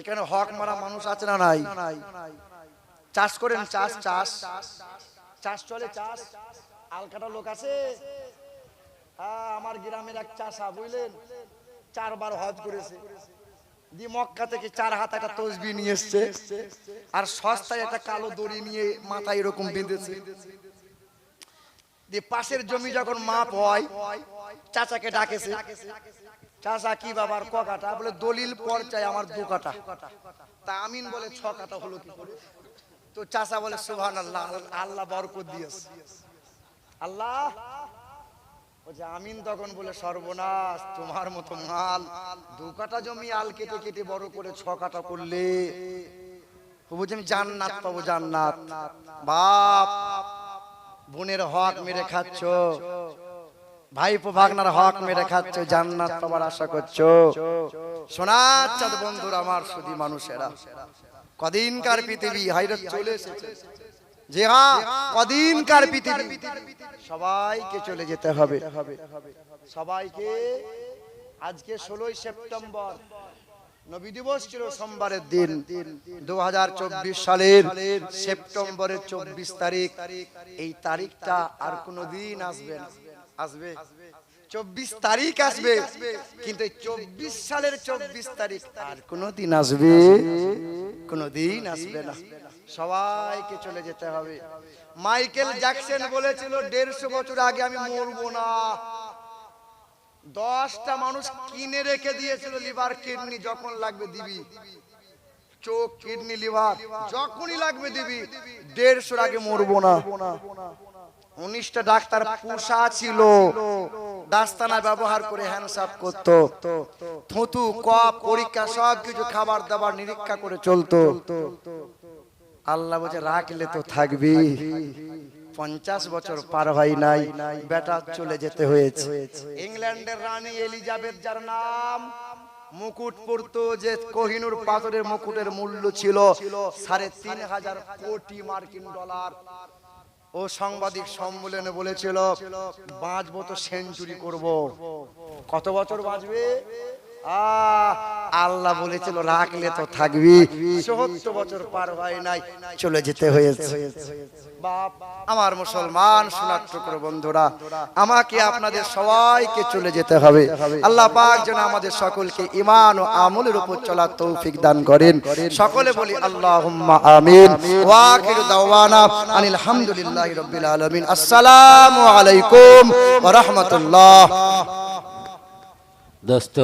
এখানে হক মারা মানুষ আছে না নাই? চাষ করেন চাষ চাষ চাষ। চলে চাষ আলকাটা লোক আছে? হ্যাঁ আমার গ্রামের এক চাষা বুঝলেন? চারবার হজ করেছে। দি মক্কা থেকে চার হাত একটা তসবি নিয়ে এসছে। আর সস্তায় একটা কালো দড়ি নিয়ে মাথায় এরকম বেঁধেছে। দিয়ে পাশের জমি যখন মাপ হয়, চাচাকে ডাকেছে। চাচা, কি বাবার ক কাটা বলে, দলিল পর চাই আমার দু কাটা। তা আমিন বলে, ছ কাটা হলো কি করে? তো চাচা বলে সুবহান আল্লাহ আল্লাহ বরকত দিয়েছে। আল্লাহ? আমিন তখন বলে, সর্বনাশ, তোমার মতো মাল। দু কাটা জমি আল কেটে কেটে বড় করে ছ কাটা করলে। আমি জান্নাত পাবো, জান্নাত। বাপ! বোনের হক মেরে খাচ্ছ। ভাইপো ভাগনার হক মেরে খাচ্ছ জান্নাত পাবার আশা করছ। সোনার চাঁদ বন্ধুরা আমার সুদী মানুষেরা। কদিনকার পৃথিবী হাইরত চলে এসেছে। যে হ্যাঁ কদিনকার পৃথিবী। সবাইকে চলে যেতে হবে। সবাইকে আজকে ষোলোই সেপ্টেম্বর। নবী দিবস ছিল সোমবারের দিন। দু হাজার চব্বিশ সালের সেপ্টেম্বরের চব্বিশ তারিখ। এই তারিখটা আর কোনো দিন আসবে আসবে চব্বিশ তারিখ আসবে। কিন্তু চব্বিশ সালের চব্বিশ তারিখ আর কোনো দিন আসবে। কোনো দিন আসবে না। সবাইকে চলে যেতে হবে। মাইকেল জ্যাকসন বলেছিল দেড়শো বছর আগে আমি মরবো না। দশটা মানুষ কিনে রেখে দিয়েছিল লিভার কিডনি, যখন লাগবে দিবি। চোখ, কিডনি, লিভার, যখনই লাগবে দিবি, দেড়শোর আগে মরবো না। উনিশটা ডাক্তার পুষা ছিল। দাস্তানা ব্যবহার করে হ্যান্ডসাপ করতো। থুতু কপ পরীক্ষা, সব কিছু খাবার দাবার নিরীক্ষা করে চলতো। আল্লাহ বলছে, রাখলে তো থাকবি। পঞ্চাশ বছর পার হয় নাই বেটা চলে যেতে হয়েছে। ইংল্যান্ডের রানী এলিজাবেথ যার নাম মুকুট পরতো যে কোহিনুর পাথরের মুকুটের মূল্য ছিল সাড়ে তিন হাজার কোটি মার্কিন ডলার। ও সাংবাদিক সম্মেলনে বলেছিল বাঁচবো তো সেঞ্চুরি করব। কত বছর বাঁচবে? আহ, আল্লাহ বলেছিল, রাখলে তো থাকবি। চুয়াত্তর বছর পার হয় নাই, চলে যেতে হয়েছে। বাপ, আমার মুসলমান, সোনার টুকরো বন্ধুরা, আমাকে আপনাদের সবাইকে চলে যেতে হবে। আল্লাহ পাক যেন আমাদের সকলকে ইমান ও আমলের উপর চলার তৌফিক দান করেন। সকলে বলি, আল্লাহুম্মা আমিন। ওয়া আখিরু দাওয়ানা আনিল হামদুলিল্লাহি রাব্বিল আলামিন। আসসালামু আলাইকুম রাহমাতুল্লাহ। দোস্ত